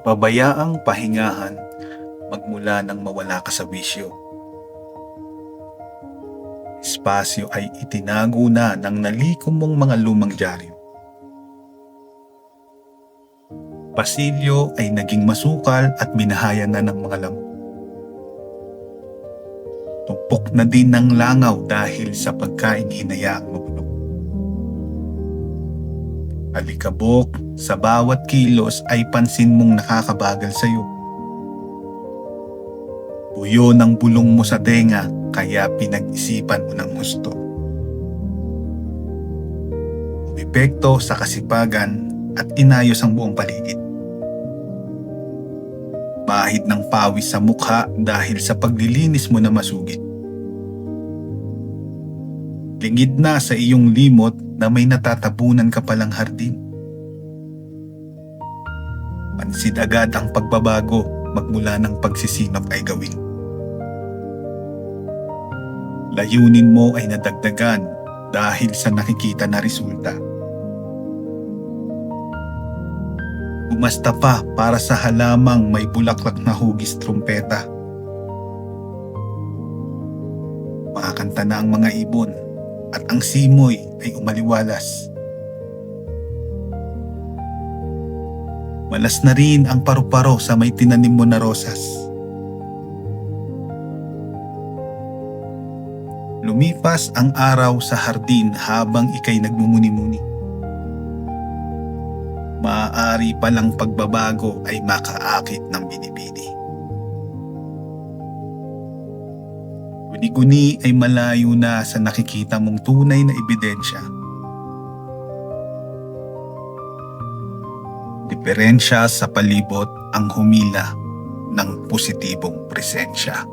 Pabayaang pahingahan magmula nang mawala ka sa bisyo. Espasyo ay itinago na ng nalikom mong mga lumang dyaryo. Pasilyo ay naging masukal at binahayan na ng mga lamok. Tumpok na din ng langaw dahil sa pagkain hinayaang mabulok. Alikabok, sa bawat kilos ay pansin mong nakakabagal sa iyo. Buyo ng bulong mo sa tenga kaya pinag-isipan mo ng husto. Umepekto sa kasipagan at inayos ang buong paligid. Bahid ng pawis sa mukha dahil sa paglilinis mo na masugid. Lingid na sa iyong limot na may natatabunan ka palang hardin. Pansid agad ang pagbabago magmula ng pagsisinop ay gawin. Layunin mo ay nadagdagan dahil sa nakikita na resulta. Umasta pa para sa halamang may bulaklak na hugis trumpeta. Makakanta na ang mga ibon at ang simoy ay umaliwalas. Malas na rin ang paru-paro sa may tinanim mo na rosas. Lumipas ang araw sa hardin habang ikay nagmumuni-muni. Maaari palang pagbabago ay makaakit ng binibini. Guni-guni ay malayo na sa nakikita mong tunay na ebidensya. Diferensya sa palibot ang humila ng positibong presensya.